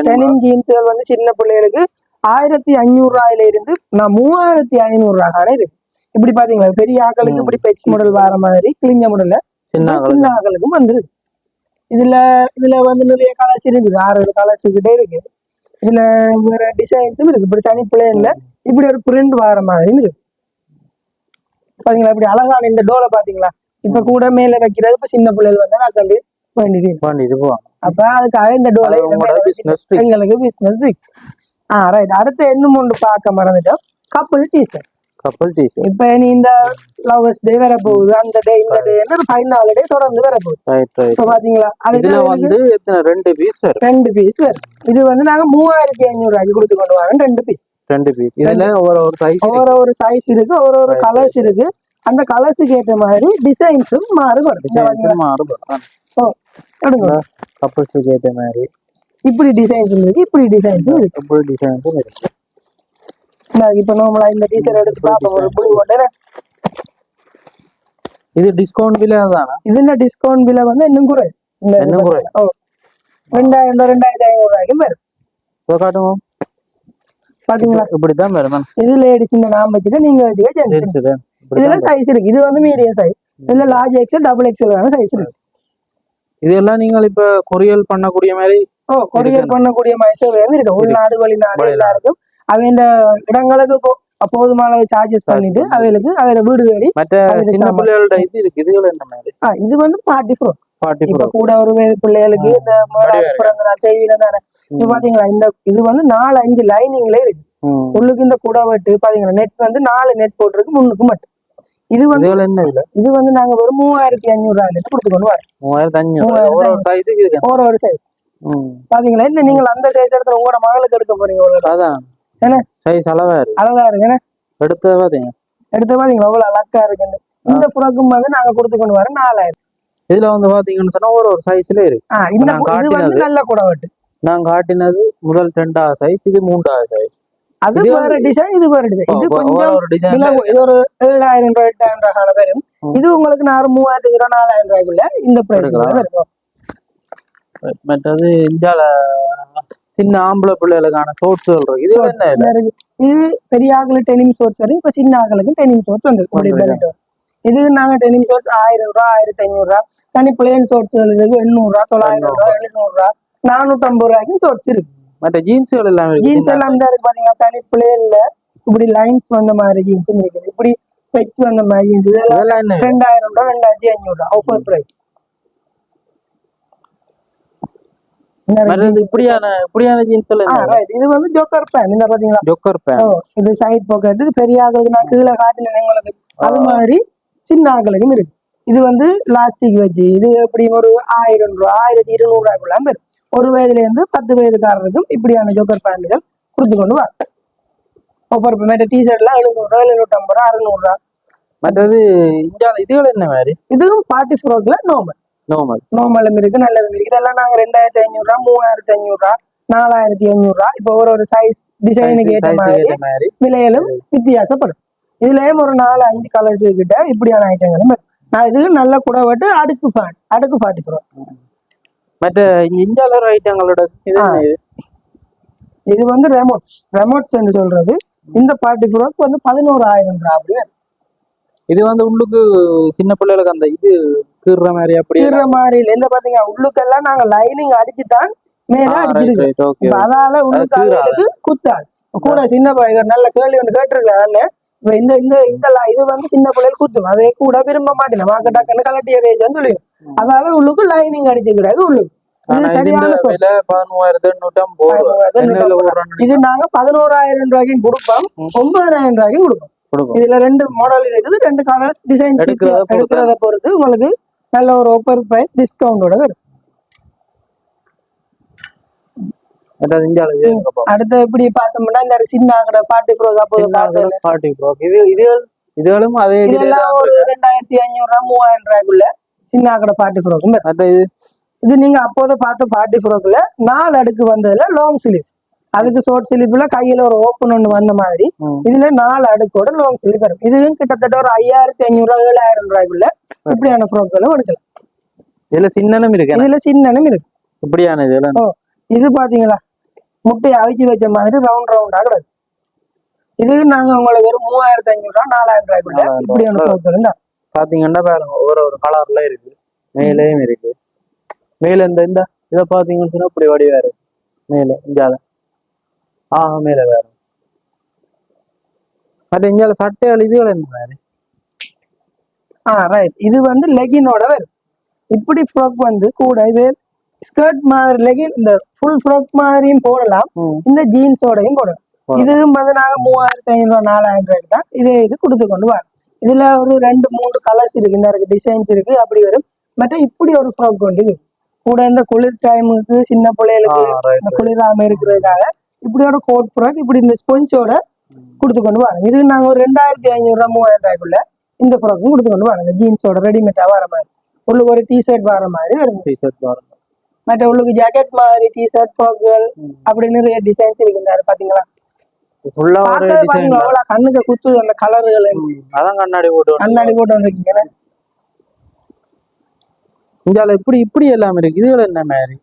டெனிம் ஜீன்ஸ்கள் வந்து சின்ன பிள்ளைகளுக்கு ஆயிரத்தி அஞ்சூறு ரூபாயில இருந்து நான் மூவாயிரத்தி ஐநூறு ரூபாய் இருக்கு இப்படி பாத்தீங்களா? பெரிய ஆக்களுக்கு இப்படி பெட்ஸ் மாடல் வர மாதிரி கிழிஞ்ச மாடல்ல சின்ன ஆக்களுக்கும் வந்துருக்கு இதுல இதுல வந்து நிறைய கலர்ஸ் இருக்குது. ஆறு கலர்ஸ் கிட்டே இருக்கு இதுல வேற டிசைன்ஸும் இருக்கு இப்படி தனி பிள்ளைல இப்படி ஒரு பிரிண்ட் வர மாதிரியும் இருக்கு பாத்தீங்களா? இப்படி அழகான இந்த டோலை பாத்தீங்களா? இப்ப கூட மேல வைக்கிறது இப்ப சின்ன பிள்ளைகள் வந்து நான் கண்டு பாண்டி இது. போவாங்க அப்ப அதுக்காக இந்த டோலை. எங்களுக்கு பிசினஸ் ஆ ரைட் அடுத்து இன்னும் ஒன்று பார்க்க மறந்துட்டோம்? கப்பல் டீசர் கப்பல் சீஸ் இப்ப நீ இந்த லவர்ஸ் டே வர போகுது. அந்த டே இந்த டே பதினாலு டே தொடர்ந்து வர போகுது. ரைட் ரைட் இப்ப பாத்தீங்களா? இதுல வந்து ரெண்டு பீஸ் ரெண்டு பீஸ் இது வந்து நாங்க மூவாயிரத்தி ஐநூறு ரூபாய்க்கு கொடுத்து கொண்டு வரோம். ரெண்டு பீஸ் ரெண்டு பீஸ் இதுல ஒரு ஒரு சைஸ் ஒவ்வொரு ஒரு சைஸ் இருக்கு ஒவ்வொரு ஒரு கலர்ஸ் இருக்கு. அந்த கலர்ஸுக்கு ஏற்ற மாதிரி டிசைன்ஸும் மாறுபடும்? மாறுபடும். ஓ. கப்பல்ஸுக்கு ஏற்ற மாதிரி. இப்படி டிசைன்ஸ் இருக்கு இப்படி டிசைன்ஸும் இருக்கு. கப்பல் டிசைன்ஸும் இருக்கு. இப்ப நார்மலா இந்த டீசர் எடுத்து பார்ப்போம். ஒரு புளி போட்டு இது டிஸ்கவுண்ட் விலை தானா இதுல டிஸ்கவுண்ட் பில்ல வந்து இன்னும் குறை இன்னும் குறை. ஓ ரெண்டாயிரம் ரெண்டாயிரத்தி ஐநூறு ரூபாய்க்கும் வரும். காட்டுவோம். பாத்தீங்களா? மேம். இது லேடிஸ் இந்த நாம் நீங்க வச்சுக்க ஜென்ஸ் இதுல இதுல சைஸ் இருக்கு. இது வந்து மீடியம் சைஸ் இதுல large XL double XL size இருக்கு. இதெல்லாம் நீங்கள் இப்ப கொரியல் பண்ணக்கூடிய மாதிரி ஓ கொரியர் பண்ணக்கூடிய மைசூர் இருக்கு. உள்நாடு வெளிநாடு. எல்லாருக்கும் அவங்க இடங்களுக்கு போதுமான சார்ஜஸ் பண்ணிட்டு அவைகளுக்கு அவையோட வீடு மற்ற அதுக்கு சின்ன. பிள்ளைகளோட இது இருக்கு. இதுகள் என்ன மாதிரி? இது வந்து பார்ட்டி ப்ரோ ஃபார்ட்டி இப்ப ப்ரோ கூட ஒரு பிள்ளைகளுக்கு இந்த பிறந்த செய்தியில தானே. இது பாத்தீங்களா இந்த இது வந்து நாலு அஞ்சு லைனிங்ல இருக்கு. உள்ளுக்கு இந்த குடை வெட்டு பாத்தீங்களா நெட் வந்து நாலு நெட் போட்டிருக்கு முன்னுக்கு மட்டும். இது வந்து என்ன விலை? இது வந்து நாங்க ஒரு மூவாயிரத்தி அஞ்சூறு ரூபாயில கொடுத்து கொண்டு வரோம். மூவாயிரத்தி அஞ்சூறு ஒரு ஒரு சைஸ். பாத்தீங்களா இல்ல நீங்க அந்த சைஸ் இடத்துல உங்களோட மகளுக்கு எடுக்க போறீங்க. அதான். என்ன? சைஸ் அளவா இருக்கு. அழகா இருக்கு என்ன? எடுத்தது பாத்தீங்க? எடுத்து பாத்தீங்களா எவ்வளவு அழகா இருக்குன்னு இந்த. புறக்கும் வந்து நாங்க கொடுத்து கொண்டு வரோம் நாலாயிரம். இதுல வந்து பாத்தீங்கன்னு சொன்னா ஒரு ஒரு சைஸ்ல இருக்கு. இது வந்து. நல்ல குடை வெட்டு. நான் காட்டினது முதல் ரெண்டாவது சைஸ் இது மூன்றாவது சைஸ் அது வேற டிசைன் இது வேற டிசைன் இது கொஞ்சம் இது ஒரு ஏழாயிரம் ரூபாய் எட்டாயிரம் ரூபாய் வரும். இது உங்களுக்கு நான் மூவாயிரத்தி ரூபாய் நாலாயிரம் ரூபாய்க்குள்ள இந்த பிரைஸ் மற்றது இந்தியால சின்ன ஆம்பளை பிள்ளைகளுக்கான சோட்ஸ் இருக்கு. இது என்ன. இது? பெரிய ஆக்களுக்கு டெனிம் ஷோர்ட்ஸ் வரும். இப்ப சின்ன ஆக்களுக்கு டெனிம் ஷோர்ட்ஸ் வந்து. இது நாங்க டெனிம் ஷோர்ட்ஸ் ஆயிரம் ரூபாய் ஆயிரத்தி ஐநூறு ரூபாய். தனி பிளேன் இருக்கு எண்ணூறு ரூபாய் தொள்ளாயிரம் ரூபாய். எழுநூறு ரூபாய். நானூத்தி ஐம்பது ரூபாய்க்கும் இருக்கு மற்ற ஜீன்ஸ்கள் எல்லாம் ஜீன்ஸ் எல்லாம் தான் இருக்கு பாத்தீங்கன்னா தனி பிளேன்ல இப்படி லைன்ஸ் வந்த மாதிரி ஜீன்ஸும் இருக்குது. இப்படி பெச் வந்த மாதிரி இது இதெல்லாம் ரெண்டாயிரம் ரூபாய் ரெண்டாயிரத்தி ஐநூறு ரூபாய் ஆஃபர் பிரைஸ் இப்படியான இப்படியான ஜீன்ஸ் இது வந்து ஜோக்கர் பேன் இந்த பாத்தீங்களா? ஜொக்கர் இது சைட் பாக்கெட் இது பெரிய ஆக்களுக்கு நான் கீழே காட்டினேன் உங்களுக்கு அது மாதிரி சின்ன ஆக்களுக்கும் இருக்கு. இது வந்து பிளாஸ்டிக் வச்சு. இது எப்படி ஒரு ஆயிரம் ரூபாய் ஆயிரத்தி இருநூறு ரூபாய்க்குள்ள வரும் ஒரு வயதுல இருந்து பத்து வயதுக்காரருக்கும் இப்படியான ஜோக்கர் பேண்டுகள் கொடுத்து கொண்டு வர ஒவ்வொரு மற்ற டிஷர்ட்லாம் எழுநூறு ரூபா எழுநூற்றம்பது ரூபா அறுநூறு ரூபா. மற்றது இந்தியால இதுகள் என்ன மாதிரி? இதுவும் பார்ட்டி ஃப்ரோக்ல நார்மல் நார்மல் நார்மலும் இருக்கு நல்லதும் இருக்கு. இதெல்லாம் நாங்க ரெண்டாயிரத்தி ஐநூறு ரூபா மூவாயிரத்தி ஐநூறு ரூபா நாலாயிரத்தி ஐநூறு ரூபா. இப்போ ஒரு ஒரு சைஸ் டிசைனுக்கு ஏற்ற மாதிரி விலையிலும் வித்தியாசப்படும். இதுலயும் ஒரு நாலு அஞ்சு கலர்ஸ் கிட்ட இப்படியான ஐட்டங்களும். நான் இதுக்கு நல்ல கூட விட்டு அடுக்கு பாட் அடுக்கு பாட்டி போறோம் மற்ற ஒரு ஐட்டங்களோட இது இது? வந்து ரெமோட்ஸ் ரெமோட்ஸ் என்று சொல்றது. இந்த பாட்டி ப்ரோக்கு வந்து பதினோராயிரம் ரூபா அப்படி வரும். இது வந்து உள்ளுக்கு சின்ன பிள்ளைகளுக்கு அந்த இது கீறுற மாதிரி அப்படி கீறுற மாதிரி இல்ல. பாத்தீங்க உள்ளுக்கெல்லாம் நாங்க லைனிங் அடிச்சுதான் மேல அடிச்சிருக்கு அதால உள்ளுக்கு குத்தாது கூட சின்ன பையன் நல்ல கேள்வி ஒன்று கேட்டிருக்காங்க இப்ப இந்த இந்த இந்த இது வந்து சின்ன பிள்ளைகள் குத்தும். அதே கூட விரும்ப மாட்டேன். மாக்க டக்குன்னு கலட்டி ரேஜ் சொல்லியும் அதால உள்ளுக்கு லைனிங் அடிச்சு கிடையாது உள்ளுக்கு இது நாங்க பதினோராயிரம் ரூபாய்க்கும் கொடுப்போம். ஒன்பதாயிரம் ரூபாய்க்கும் கொடுப்போம். இதுல ரெண்டு மாடல் இருக்குது. ரெண்டு கலர் டிசைன். எடுக்கிறத பொறுத்து. உங்களுக்கு நல்ல ஒரு ஆஃபர் பிரைஸ் டிஸ்கவுண்டோட வரும் மற்றது இந்தியால இது எங்க பார்ப்போம் அடுத்து இப்படி பார்த்தோம்னா இந்த சின்ன பாட்டி பார்த்தது பார்ட்டி ப்ரோ இது இதுகள் இதுகளும் அதே ஒரு ரெண்டாயிரத்தி ஐநூறு ரூபா மூவாயிரம் ரூபாய்க்குள்ள சின்ன கடை பாட்டி ப்ரோக்கும் இது இது நீங்க அப்போத பார்த்த பாட்டி ப்ரோக்குல நாலு அடுக்கு வந்ததுல லாங் ஸ்லீவ் அதுக்கு ஷார்ட் ஸ்லீவ்ல கையில ஒரு ஓப்பன் ஒன்று வந்த மாதிரி. இதுல நாலு அடுக்கோட லாங் ஸ்லீவ் வரும். இதுவும் கிட்டத்தட்ட ஒரு ஐயாயிரத்தி ஐநூறு ரூபா ஏழாயிரம் ரூபாய்க்குள்ள இப்படியான ப்ரோக்களும் எடுக்கலாம். இதுல சின்னனும் இருக்கு. இதுல சின்னனும் இருக்கு. இப்படியான இது பாத்தீங்களா முட்டையை அவிச்சு வச்ச மாதிரி ரவுண்ட் ரவுண்டா கிடக்கு. இது நாங்க உங்களுக்கு ஒரு மூவாயிரத்தி ஐநூறு ரூபா நாலாயிரம் ரூபாய்க்குள்ள ரூபாய். ப்ரோக்களும் தான் பாத்தீங்கன்னா பாருங்க ஒரு ஒரு கலர்ல இருக்கு. மேலேயும் இருக்கு. மேல இந்த இந்த இதை பாத்தீங்கன்னு சொன்னா இப்படி வடிவா இருக்கு. மேல இந்தியால. ஆஹ் மேல வேற. மற்ற இந்தியால சட்டைகள் இதுகள் என்ன மாதிரி? ஆ ரைட் இது வந்து லெகினோட வரும் இப்படி ஃப்ராக் வந்து கூட இது ஸ்கர்ட் மாதிரி லெகின் இந்த ஃபுல் ஃப்ராக் மாதிரியும் போடலாம். இந்த ஜீன்ஸோடையும் போடலாம். இதுவும் வந்து நாங்க மூவாயிரத்தி ஐநூறு ரூபா நாலாயிரம் ரூபாய்க்கு தான். இதே இது கொடுத்து கொண்டு வரோம் இதுல ஒரு ரெண்டு மூணு கலர்ஸ் இருக்கு. இந்த இருக்கு டிசைன்ஸ் இருக்கு அப்படி வரும். மற்ற இப்படி ஒரு ஃப்ராக் இருக்கு. கூட இந்த குளிர் டைமுக்கு சின்ன பிள்ளைகளுக்கு இந்த குளிராம இருக்கிறதுக்காக இப்படி ஒரு கோட் ஃப்ராக் இப்படி இந்த ஸ்பொஞ்சோட கொடுத்து கொண்டு வரோம் இது நாங்க ஒரு ரெண்டாயிரத்தி ஐநூறு ரூபா மூவாயிரம் ரூபாய்க்குள்ள இந்த ஃப்ராக்கும் கொடுத்து கொண்டு வரோம் இந்த ஜீன்ஸோட ரெடிமேட்டா வர மாதிரி. உள்ளுக்கு ஒரு டிஷர்ட் வர மாதிரி வரும். டிஷர்ட் பாருங்க மற்ற உள்ளுக்கு ஜாக்கெட் மாதிரி டிஷர்ட் ஃப்ராக்குகள் அப்படி நிறைய டிசைன்ஸ் இருக்குங்க பாத்தீங்களா? ஃபுல்லா ஒரு பார்த்தா டிசைன் பாத்தீங்களா அவ்வளவு கண்ணுக்கு குத்து அந்த கலர்கள் அதான் கண்ணாடி போட்டு கண்ணாடி போட்டு வந்திருக்கீங்க. இந்தியால இப்படி இப்படி எல்லாம் இருக்கு. இதுகள் என்ன மாதிரி?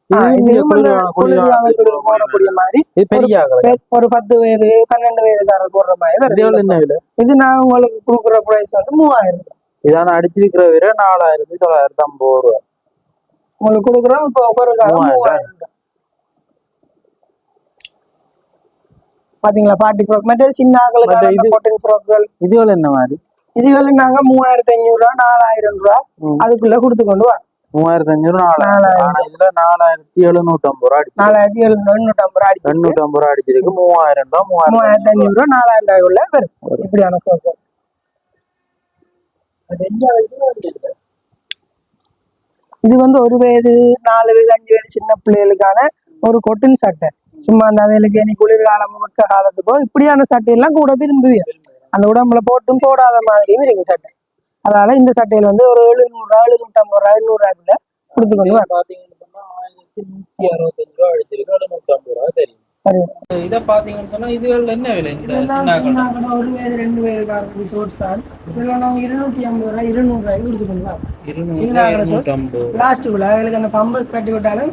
போடக்கூடிய மாதிரி. பெரிய ஒரு- பத்து வயது பன்னெண்டு வயதுக்காரர் போடுற மாதிரி என்ன விலை? இது நான் உங்களுக்கு கொடுக்குற பிரைஸ் வந்து மூவாயிரம். ரூபாய். இதான அடிச்சிருக்கிற விலை நாலாயிரத்தி தொள்ளாயிரத்தி ஐம்பது ரூபா உங்களுக்கு கொடுக்குறோம் இப்போ ரூபாய். பாத்தீங்களா பாட்டி ஃப்ராக் மற்ற சின்ன மற்ற ஆக்களுக்கு இது- காட்டன் ஃப்ராக்கள் இதுகள் என்ன மாதிரி? இதுகளை நாங்க மூவாயிரத்தி ஐநூறு ரூபா நாலாயிரம் ரூபா. அதுக்குள்ள கொடுத்து கொண்டு வரோம் மூவாயிரத்தி அஞ்சூறு நாலாயிரம். ஆனா இதுல நாலாயிரத்தி எழுநூத்தி ஐம்பது ரூபா அடிச்சு நாலாயிரத்தி எழுநூறு எண்ணூற்றம்பது ரூபா அடிச்சு எண்ணூத்தி ஐம்பது ரூபா அடிச்சிருக்கு. மூவாயிரம் ரூபா மூவாயிரத்தி ஐநூறு ரூபா நாலாயிரம் ரூபாய்க்குள்ள வரும். இப்படியான ஃப்ராக் இது வந்து ஒரு வயது நாலு வயது அஞ்சு வயது சின்ன பிள்ளைகளுக்கான ஒரு கொட்டின் சட்டை. சும்மா அந்த அவைகளுக்கு இனி குளிர்காலம் முக்க காலத்துக்கோ இப்படியான சட்டையெல்லாம் கூட விரும்புவீங்க அந்த உடம்புல போட்டும் போடாத மாதிரியும் இருக்கு சட்டை. அதனால இந்த சட்டையில வந்து ஒரு எழுநூறு ரூபா எழுநூற்றம்பது ரூபா எழுநூறு ரூபாய்க்குள்ள கொடுத்து கொண்டு வரோம் பாத்தீங்கன்னு சொன்னா ஆயிரத்தி நூத்தி அறுபத்தஞ்சு ரூபா அடிச்சிருக்கு. எழுநூத்தி ஐம்பது ரூபா தெரியும். இதை பாத்தீங்கன்னு சொன்னா இதுகள் என்ன விலை இதெல்லாம் ஒரு வயது ரெண்டு வயதுக்காரருக்கு ஷோர்ட்ஸ் தான் இதெல்லாம் நாங்க இருநூற்றி ஐம்பது ரூபாய் இருநூறு ரூபாய்க்கு கொடுத்து கொண்டு வரோம் இருநூறு சின்ன ரூபா, கடை இருநூத்தி ஐம்பது பிளாஸ்டிக்ல அவங்களுக்கு அந்த பம்பஸ் கட்டி விட்டாலும்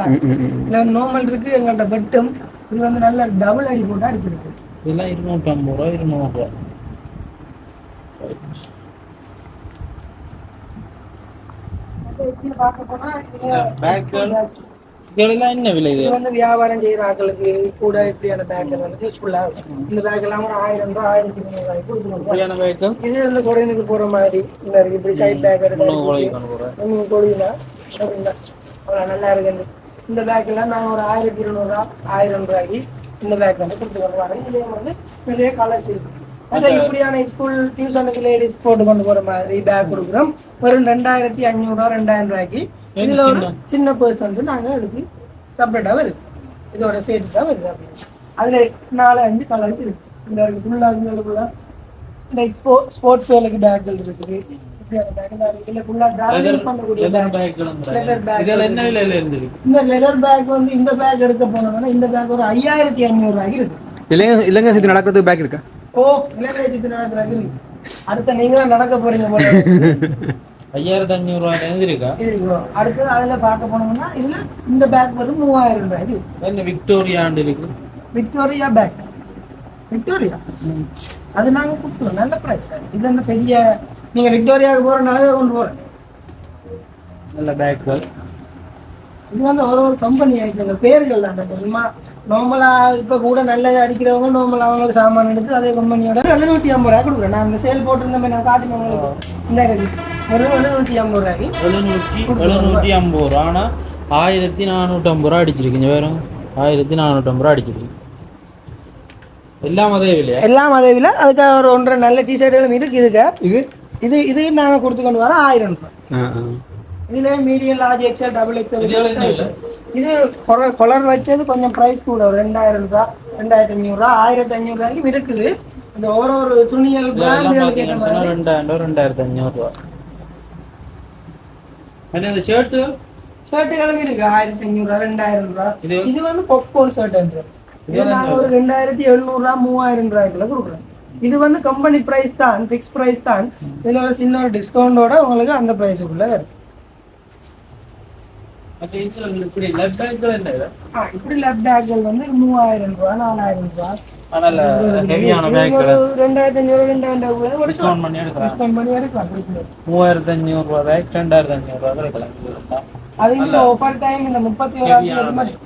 last. இதுல வந்து நார்மல் இருக்கு எங்கள்ட்ட வெட்டும். இது வந்து நல்ல டபுள் அடி போட்டு அடிச்சிருக்கு. இதெல்லாம் இருநூத்தி ஐம்பது இருநூறு பார்க்க இதுல. இதெல்லாம் என்ன விலை இது? வந்து வியாபாரம் செய்யற ஆட்களுக்கு கூட இப்படியான பேக்கெட் வந்து யூஸ்ஃபுல்லா இருக்கும். இந்த பேக் எல்லாம் ஒரு ஆயிரம் ரூபாய் ஆயிரத்தி முந்நூறு இப்படியான பேக்கம் இது வந்து குறைனுக்கு போற மாதிரி இப்படி சைட் பேக் எடுத்து நீங்க கொடுங்க அப்படின்னா நல்லா இருக்குது. இந்த பேக் எல்லாம் நாங்கள் ஒரு ஆயிரத்தி இருநூறுவா ஆயிரம் ரூபாய்க்கு இந்த பேக் வந்து கொடுத்து கொண்டு வரோம் இதுலேயும் வந்து நிறைய கலர்ஸ் இருக்கு. அதான் இப்படியான ஸ்கூல் டியூஷனுக்கு லேடிஸ் போட்டு கொண்டு போற மாதிரி பேக் கொடுக்குறோம். வெறும் ரெண்டாயிரத்தி அஞ்சூறுவா ரெண்டாயிரம் ரூபாய்க்கு இதுல ஒரு சின்ன? பர்ஸ் வந்து நாங்க எடுத்து செப்பரேட்டா வருது. இதோட சேர்த்து தான் வருது அப்படின்னு. அதுல நாலு அஞ்சு கலர்ஸ் இருக்கு. இந்த இருக்கு ஃபுல்லா இங்களுக்குள்ள இந்த ஸ்போ ஸ்போர்ட்ஸ் வேலைக்கு பேக்கள் இருக்குது. இந்த லெதர் பேக் வந்து இந்த பேக் எடுக்க போனோம்னா இந்த பேக் ஒரு ஐயாயிரத்தி ஐநூறு ரூபாய்க்கு இருக்கு. இளைஞ இளைஞர் சக்தி நடக்கிறதுக்கு பேக் இருக்கா? ஓ இளைஞர் நடக்கிறாங்க இருக்கு. அடுத்த நீங்க தான் நடக்க போறீங்க போல ஐயாயிரத்தி அஞ்சூறு ரூபாயில இருந்து இருக்கா இது இருக்கு. அடுத்து அதுல பார்க்க போனோம்னா இதுல இந்த பேக் வரும் மூவாயிரம் ரூபாய் என்ன விக்டோரியா ஆண்டு இருக்கு? Victoria bag Victoria? அது நாங்க கொடுத்துருவோம். நல்ல பிரைஸ் இது என்ன பெரிய நீங்க விக்டோரியாவுக்கு போறனால கொண்டு போறேன் நல்ல பேக்கள் இது வந்து ஒரு ஒரு கம்பெனி ஆயிடுங்க பேர்கள் தான். தெரியுமா நார்மலா இப்ப கூட நல்லது அடிக்கிறவங்க நார்மல் அவங்களுக்கு சாமான் எடுத்து அதே கம்பெனியோட எழுநூத்தி ஐம்பது ரூபாய் கொடுக்குறேன். நான் இந்த சேல் போட்டிருந்தேன் நான் காட்டுங்க உங்களுக்கு. இந்த எழுநூத்தி ஐம்பது ரூபாய்க்கு எழுநூற்றி எழுநூற்றி ஐம்பது ரூபா. ஆனா ஆயிரத்தி நானூற்றி ஐம்பது ரூபா அடிச்சிருக்கீங்க. வேறும் ஆயிரத்தி நானூற்றி ஐம்பது ரூபா அடிச்சிருக்கு எல்லாம் அதே விலையா? எல்லாம் அதே விலை. அதுக்காக ஒரு ஒன்றரை நல்ல டிஷர்ட்டுகளும் இருக்கு இதுக்கு. இது? இது இது நாங்க கொடுத்து கொண்டு வர ஆயிரம் ரூபாய் இதுல medium large XL double XL? இது கொலர் வச்சது கொஞ்சம் பிரைஸ் கூட. ஒரு ரெண்டாயிரம் ரூபாய் ரெண்டாயிரத்தி ரூபாய் ஆயிரத்தி ரூபாய்க்கு இருக்குது இந்த ஒரு ஒரு துணிகள் பிராண்டுகளுக்கு ஏற்ற மாதிரி. ரெண்டாயிரம் ரூபா ரெண்டாயிரத்தி அஞ்சூறு ரூபா இந்த ஷர்ட்டு ஷர்ட்டுகளும் இருக்கு ஆயிரத்தி ரூபாய் ரெண்டாயிரம் ரூபாய் இது வந்து பாப்கார்ன் ஷர்ட் இது நாங்க ஒரு ரெண்டாயிரத்தி எழுநூறு ரூபாய் மூவாயிரம் ரூபாய்க்குள்ள கொடுக்குறோம் இது வந்து கம்பெனி பிரைஸ் தான் ஃபிக்ஸ் பிரைஸ் தான். இதுல ஒரு சின்ன ஒரு டிஸ்கவுண்டோட உங்களுக்கு அந்த பிரைஸுக்குள்ள வரும். இப்படி லெஃப்ட் பேக்கில் இப்படி லெஃப்ட் பேக்குகள் வந்து மூவாயிரம் ரூபாய் நாலாயிரம் ரூபாய் ஆனால் ஹெவியான ஒரு ரெண்டாயிரத்தி அஞ்சூறு ரெண்டாயிரம் டிஸ்கவுண்ட் பண்ணி எடுக்கலாம். பண்ணி எடுக்கலாம். மூவாயிரத்தி அஞ்சூறு ரூபா பேக் ரெண்டாயிரத்தி அஞ்சூறு ரூபா கிடைக்கலாம் அது இந்த ஆஃபர் டைம் இந்த முப்பத்தி ஓராம் தேதி மட்டும்.